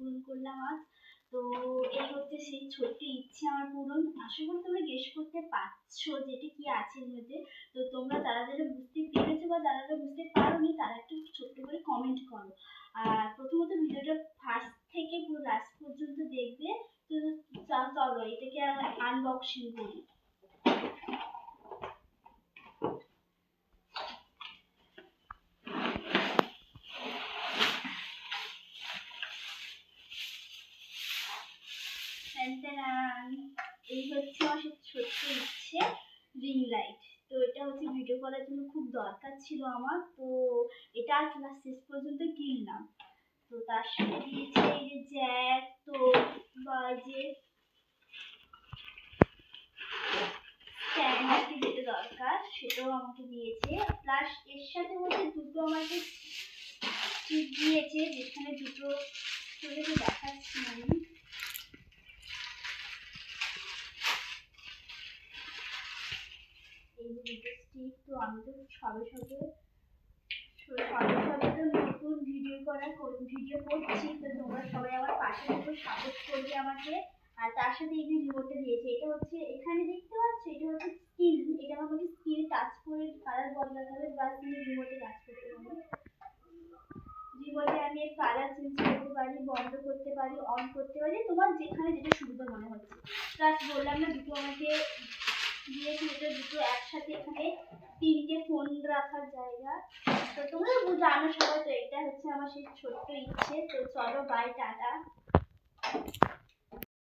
পূরণ করলাম আজ। তো এই হচ্ছে সেই ছোট্ট ইচ্ছে আমার পূরণ। আশা করি তোমরা গেস করতে পারছ যেটা কি আছে এর মধ্যে। তো তোমরা যারা যারা বুঝতে পেরেছ বা যারা যারা বুঝতে পারোনি, তারা একটু ছোট্ট করে কমেন্ট করো। আর প্রথমত ভিডিওটা ফার্স্ট থেকে পুরো লাস্ট পর্যন্ত দেখবে। তো চলো এটাকে আনবক্সিং করি। এই হচ্ছে আমার ছোট্ট ইচ্ছে রিং লাইট তো এটা হচ্ছে ভিডিও করার জন্য খুব দরকার ছিল আমার। তো এটা ক্লাস শেষ পর্যন্ত কিনলাম তো তার সাথে দিয়েছে এই যে জ্যাক, তো বা যে স্ট্যান্ড যেটা দরকার, সেটাও আমাকে দিয়েছে। প্লাস এর সাথে হচ্ছে দুটো আমাকে চিপ দিয়েছে, যেখানে দুটো চলে দেখাচ্ছি স্টিক তো আমি তো সবে সবে সবে সবে তো নতুন ভিডিও করা ভিডিও করছি, তো তোমরা সবাই আমার পাশে থেকে সাপোর্ট করবে আমাকে। আর তার সাথে এই যে রিমোটটা দিয়েছে। এটা হচ্ছে, এখানে দেখতে পাচ্ছ? এটা হচ্ছে স্কিল এটা আমাকে স্কিল টাচ করে কালার বদলাতে হবে, বা তুমি রিমোটে কাজ করতে হবে। রিমোটে আমি এর কালার চেঞ্জ করতে পারি, বন্ধ করতে পারি অন করতে পারি, তোমার যেখানে যেটা সুবিধা মনে হচ্ছে। প্লাস বললাম না, দুটো আমাকে দিয়েছি এটা দুটো একসাথে এখানে তিনটে ফোন রাখার জায়গা। তো তোমরা জানো সবাই, তো এটা হচ্ছে আমার সেই ছোট্ট ইচ্ছে। তো চলো বাই টাটা।